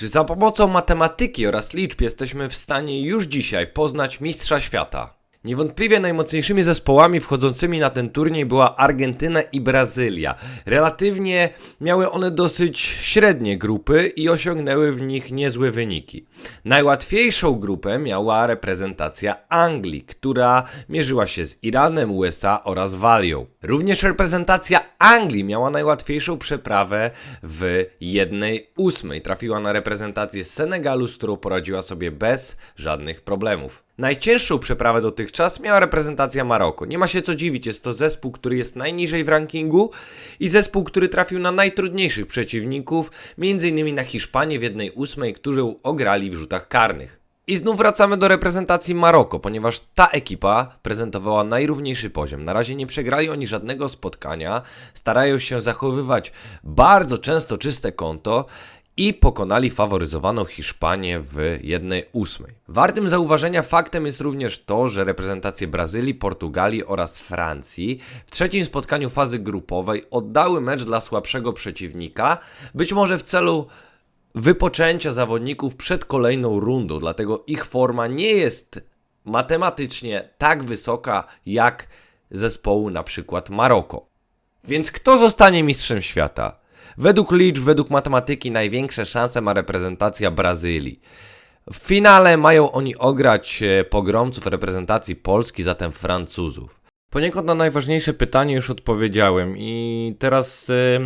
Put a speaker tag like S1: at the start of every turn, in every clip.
S1: Czy za pomocą matematyki oraz liczb jesteśmy w stanie już dzisiaj poznać mistrza świata? Niewątpliwie najmocniejszymi zespołami wchodzącymi na ten turniej była Argentyna i Brazylia. Relatywnie miały one dosyć średnie grupy i osiągnęły w nich niezłe wyniki. Najłatwiejszą grupę miała reprezentacja Anglii, która mierzyła się z Iranem, USA oraz Walią. Również reprezentacja Anglii miała najłatwiejszą przeprawę w 1-8. Trafiła na reprezentację Senegalu, z którą poradziła sobie bez żadnych problemów. Najcięższą przeprawę dotychczas miała reprezentacja Maroko. Nie ma się co dziwić, jest to zespół, który jest najniżej w rankingu i zespół, który trafił na najtrudniejszych przeciwników, m.in. na Hiszpanię w 1-8, którą ograli w rzutach karnych. I znów wracamy do reprezentacji Maroko, ponieważ ta ekipa prezentowała najrówniejszy poziom. Na razie nie przegrali oni żadnego spotkania, starają się zachowywać bardzo często czyste konto i pokonali faworyzowaną Hiszpanię w 1-8. Wartym zauważenia faktem jest również to, że reprezentacje Brazylii, Portugalii oraz Francji w trzecim spotkaniu fazy grupowej oddały mecz dla słabszego przeciwnika, być może w celu wypoczęcia zawodników przed kolejną rundą, dlatego ich forma nie jest matematycznie tak wysoka jak zespołu na przykład Maroko. Więc kto zostanie mistrzem świata? Według liczb, według matematyki największe szanse ma reprezentacja Brazylii. W finale mają oni ograć e, pogromców reprezentacji Polski, zatem Francuzów. Poniekąd na najważniejsze pytanie już odpowiedziałem i teraz e,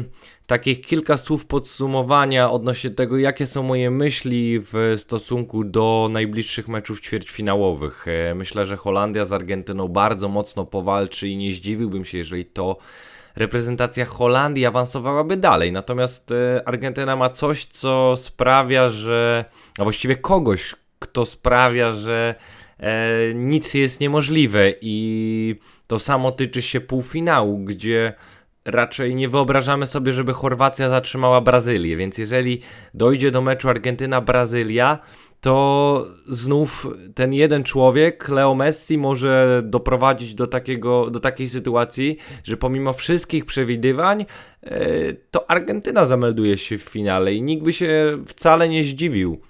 S1: takich kilka słów podsumowania odnośnie tego, jakie są moje myśli w stosunku do najbliższych meczów ćwierćfinałowych. E, myślę, że Holandia z Argentyną bardzo mocno powalczy i nie zdziwiłbym się, jeżeli to reprezentacja Holandii awansowałaby dalej. Natomiast e, Argentyna ma coś, co sprawia, że. A właściwie kogoś, kto sprawia, że e, nic jest niemożliwe. I to samo tyczy się półfinału, gdzie raczej nie wyobrażamy sobie, żeby Chorwacja zatrzymała Brazylię. Więc jeżeli dojdzie do meczu Argentyna-Brazylia, to znów ten jeden człowiek, Leo Messi, może doprowadzić do, takiego, do takiej sytuacji, że pomimo wszystkich przewidywań, e, to Argentyna zamelduje się w finale i nikt by się wcale nie zdziwił,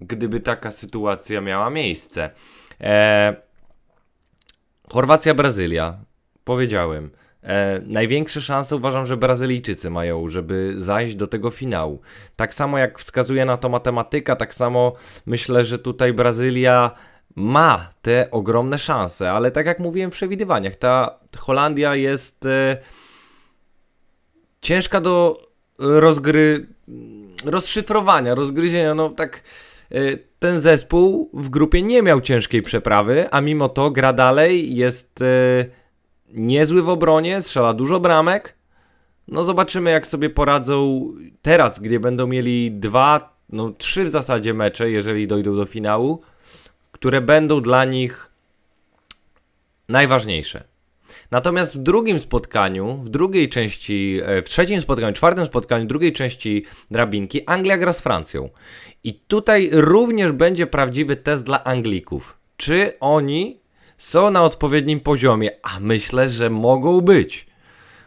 S1: gdyby taka sytuacja miała miejsce. E, Chorwacja-Brazylia, powiedziałem. E, największe szanse uważam, że Brazylijczycy mają, żeby zajść do tego finału. Tak samo jak wskazuje na to matematyka, tak samo myślę, że tutaj Brazylia ma te ogromne szanse, ale tak jak mówiłem w przewidywaniach, ta Holandia jest e, ciężka do rozgry, rozszyfrowania, rozgryzienia, no tak e, ten zespół w grupie nie miał ciężkiej przeprawy, a mimo to gra dalej, jest e, niezły w obronie, strzela dużo bramek. No zobaczymy jak sobie poradzą teraz, gdzie będą mieli dwa, no trzy w zasadzie mecze, jeżeli dojdą do finału, które będą dla nich najważniejsze. Natomiast w drugim spotkaniu, w drugiej części, e, w trzecim spotkaniu, czwartym spotkaniu drugiej części drabinki, Anglia gra z Francją. I tutaj również będzie prawdziwy test dla Anglików. Czy oni są na odpowiednim poziomie, a myślę, że mogą być,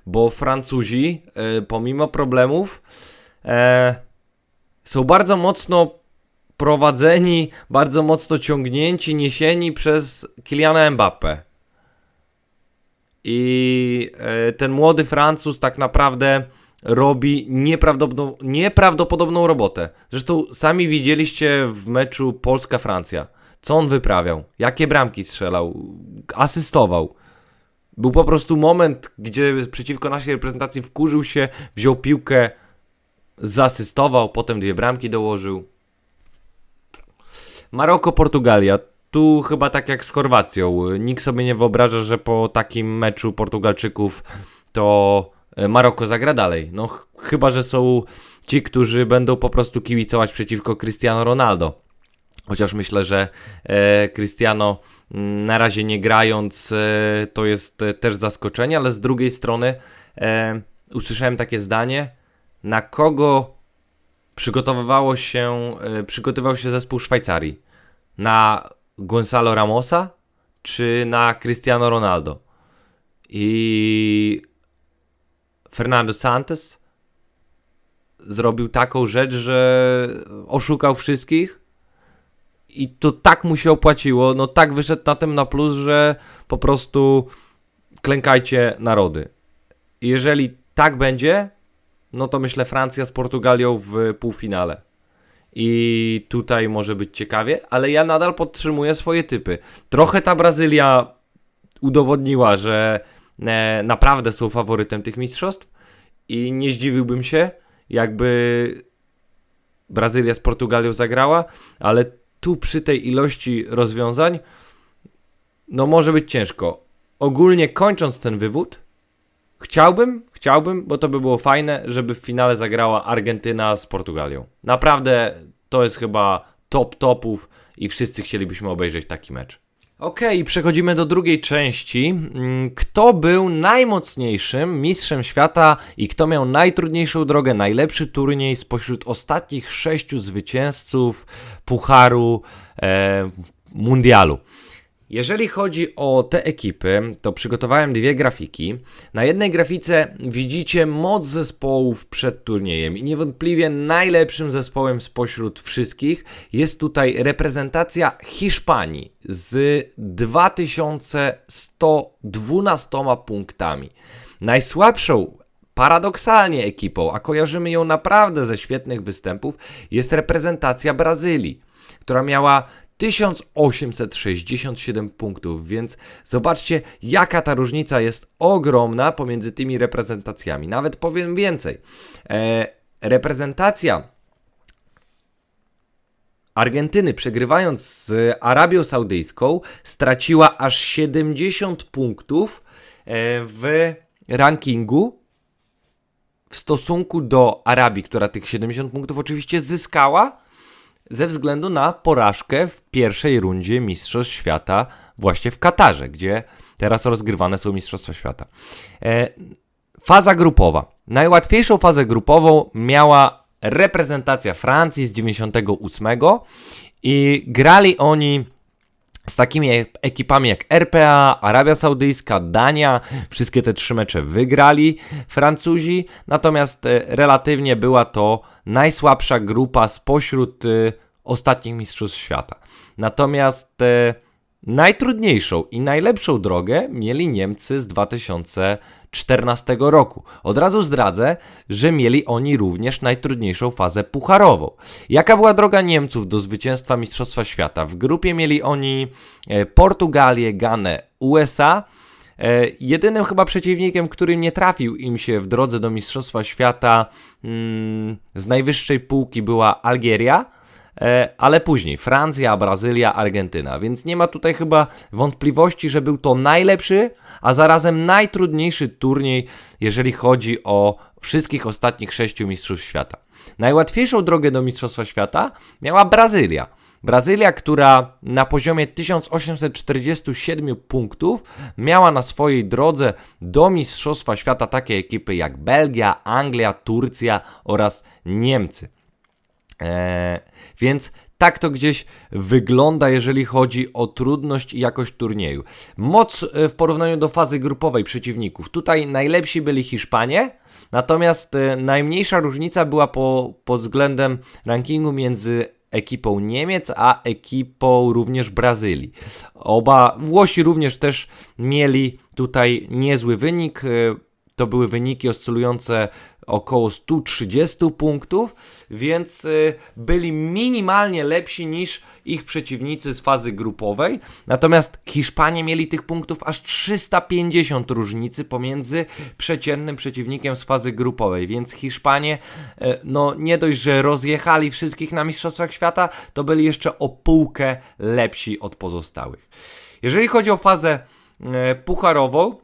S1: bo Francuzi, e, pomimo problemów, e, są bardzo mocno prowadzeni, bardzo mocno ciągnięci, niesieni przez Kyliana Mbappé. I e, ten młody Francuz tak naprawdę robi nieprawdopodobną, nieprawdopodobną robotę. Zresztą sami widzieliście w meczu Polska-Francja co on wyprawiał? Jakie bramki strzelał? Asystował. Był po prostu moment, gdzie przeciwko naszej reprezentacji wkurzył się, wziął piłkę, zasystował, potem dwie bramki dołożył. Maroko, Portugalia. Tu chyba tak jak z Chorwacją. Nikt sobie nie wyobraża, że po takim meczu Portugalczyków to e, Maroko zagra dalej. No ch chyba, że są ci, którzy będą po prostu kibicować przeciwko Cristiano Ronaldo. Chociaż myślę, że e, Cristiano mm, na razie nie grając e, to jest e, też zaskoczenie, ale z drugiej strony usłyszałem takie zdanie, na kogo przygotowywało się, przygotowywał się zespół Szwajcarii? Na Gonzalo Ramosa czy na Cristiano Ronaldo? I Fernando Santos zrobił taką rzecz, że oszukał wszystkich i to tak mu się opłaciło, no tak wyszedł na tym na plus, że po prostu klękajcie narody. Jeżeli tak będzie, no to myślę Francja z Portugalią w półfinale. I tutaj może być ciekawie, ale ja nadal podtrzymuję swoje typy. Trochę ta Brazylia udowodniła, że e, naprawdę są faworytem tych mistrzostw i nie zdziwiłbym się, jakby Brazylia z Portugalią zagrała, ale tu przy tej ilości rozwiązań, no może być ciężko. Ogólnie kończąc ten wywód, chciałbym, chciałbym, bo to by było fajne, żeby w finale zagrała Argentyna z Portugalią. Naprawdę to jest chyba top topów i wszyscy chcielibyśmy obejrzeć taki mecz. Okej, przechodzimy do drugiej części. Mm, Kto był najmocniejszym mistrzem świata i kto miał najtrudniejszą drogę, najlepszy turniej spośród ostatnich sześciu zwycięzców Pucharu e, Mundialu? Jeżeli chodzi o te ekipy, to przygotowałem dwie grafiki. Na jednej grafice widzicie moc zespołów przed turniejem i niewątpliwie najlepszym zespołem spośród wszystkich jest tutaj reprezentacja Hiszpanii z 2112 punktami. Najsłabszą paradoksalnie ekipą, a kojarzymy ją naprawdę ze świetnych występów, jest reprezentacja Brazylii, która miała 1867 punktów, więc zobaczcie, jaka ta różnica jest ogromna pomiędzy tymi reprezentacjami. Nawet powiem więcej. E, reprezentacja Argentyny, przegrywając z Arabią Saudyjską, straciła aż 70 punktów e, w rankingu w stosunku do Arabii, która tych 70 punktów oczywiście zyskała ze względu na porażkę w pierwszej rundzie Mistrzostw Świata właśnie w Katarze, gdzie teraz rozgrywane są Mistrzostwa Świata. E, faza grupowa. Najłatwiejszą fazę grupową miała reprezentacja Francji z 98 i grali oni z takimi ekipami jak RPA, Arabia Saudyjska, Dania, wszystkie te trzy mecze wygrali Francuzi, natomiast e, relatywnie była to najsłabsza grupa spośród e, ostatnich mistrzostw świata. Natomiast e, najtrudniejszą i najlepszą drogę mieli Niemcy z 2014 roku. Od razu zdradzę, że mieli oni również najtrudniejszą fazę pucharową. Jaka była droga Niemców do zwycięstwa Mistrzostwa Świata? W grupie mieli oni e, Portugalię, Ganę, USA. E, jedynym chyba przeciwnikiem, który nie trafił im się w drodze do Mistrzostwa Świata mm, z najwyższej półki była Algieria. E, ale później Francja, Brazylia, Argentyna, więc nie ma tutaj chyba wątpliwości, że był to najlepszy, a zarazem najtrudniejszy turniej, jeżeli chodzi o wszystkich ostatnich sześciu mistrzów świata. Najłatwiejszą drogę do Mistrzostwa Świata miała Brazylia. Brazylia, która na poziomie 1847 punktów miała na swojej drodze do Mistrzostwa Świata takie ekipy jak Belgia, Anglia, Turcja oraz Niemcy. Eee, więc tak to gdzieś wygląda, jeżeli chodzi o trudność i jakość turnieju. Moc e, w porównaniu do fazy grupowej przeciwników. Tutaj najlepsi byli Hiszpanie, natomiast e, najmniejsza różnica była po, pod względem rankingu między ekipą Niemiec, a ekipą również Brazylii. Oba Włosi również też mieli tutaj niezły wynik. E, to były wyniki oscylujące około 130 punktów, więc y, byli minimalnie lepsi niż ich przeciwnicy z fazy grupowej. Natomiast Hiszpanie mieli tych punktów aż 350 różnicy pomiędzy przeciętnym przeciwnikiem z fazy grupowej, więc Hiszpanie y, no nie dość, że rozjechali wszystkich na Mistrzostwach Świata, to byli jeszcze o półkę lepsi od pozostałych. Jeżeli chodzi o fazę y, pucharową,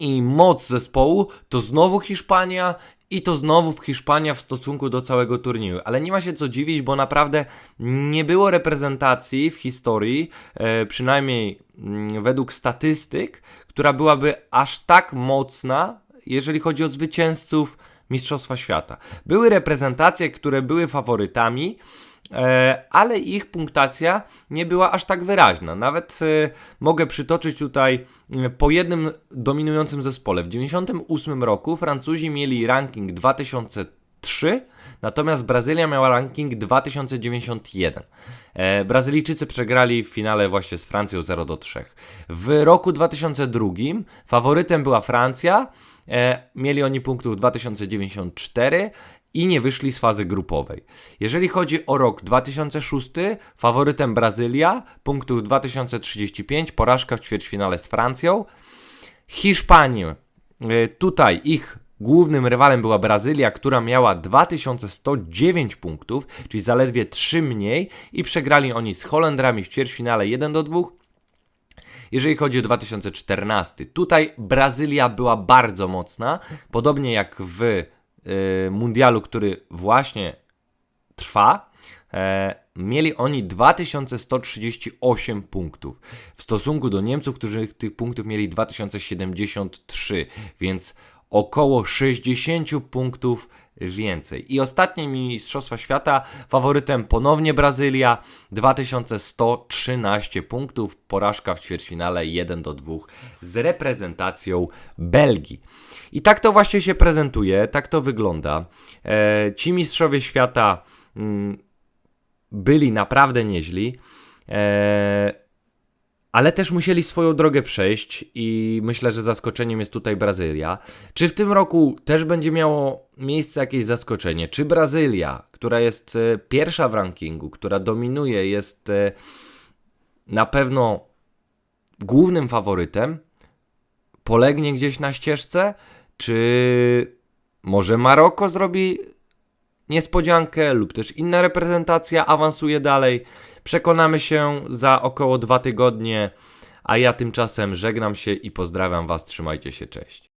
S1: i moc zespołu, to znowu Hiszpania i to znowu w Hiszpania w stosunku do całego turnieju. Ale nie ma się co dziwić, bo naprawdę nie było reprezentacji w historii, e, przynajmniej mm, według statystyk, która byłaby aż tak mocna, jeżeli chodzi o zwycięzców Mistrzostwa Świata. Były reprezentacje, które były faworytami, ale ich punktacja nie była aż tak wyraźna. Nawet e, mogę przytoczyć tutaj e, po jednym dominującym zespole. W 1998 roku Francuzi mieli ranking 2000 3, natomiast Brazylia miała ranking 2091. E, Brazylijczycy przegrali w finale właśnie z Francją 0 do 3. W roku 2002 faworytem była Francja, e, mieli oni punktów 2094 i nie wyszli z fazy grupowej. Jeżeli chodzi o rok 2006, faworytem Brazylia, punktów 2035, porażka w ćwierćfinale z Francją. Hiszpanii, y, tutaj ich głównym rywalem była Brazylia, która miała 2109 punktów, czyli zaledwie 3 mniej i przegrali oni z Holendrami w ćwierćfinale 1 do 2. Jeżeli chodzi o 2014, tutaj Brazylia była bardzo mocna, podobnie jak w mundialu, który właśnie trwa. E, mieli oni 2138 punktów w stosunku do Niemców, którzy tych punktów mieli 2073, więc około 60 punktów więcej. I ostatnie Mistrzostwa Świata, faworytem ponownie Brazylia, 2113 punktów, porażka w ćwierćfinale 1 do 2 z reprezentacją Belgii. I tak to właśnie się prezentuje, tak to wygląda. E, ci mistrzowie świata mm, byli naprawdę nieźli. E, ale też musieli swoją drogę przejść i myślę, że zaskoczeniem jest tutaj Brazylia. Czy w tym roku też będzie miało miejsce jakieś zaskoczenie? Czy Brazylia, która jest e, pierwsza w rankingu, która dominuje, jest e, na pewno głównym faworytem, polegnie gdzieś na ścieżce? Czy może Maroko zrobi niespodziankę lub też inna reprezentacja awansuje dalej. Przekonamy się za około dwa tygodnie, a ja tymczasem żegnam się i pozdrawiam Was. Trzymajcie się, cześć.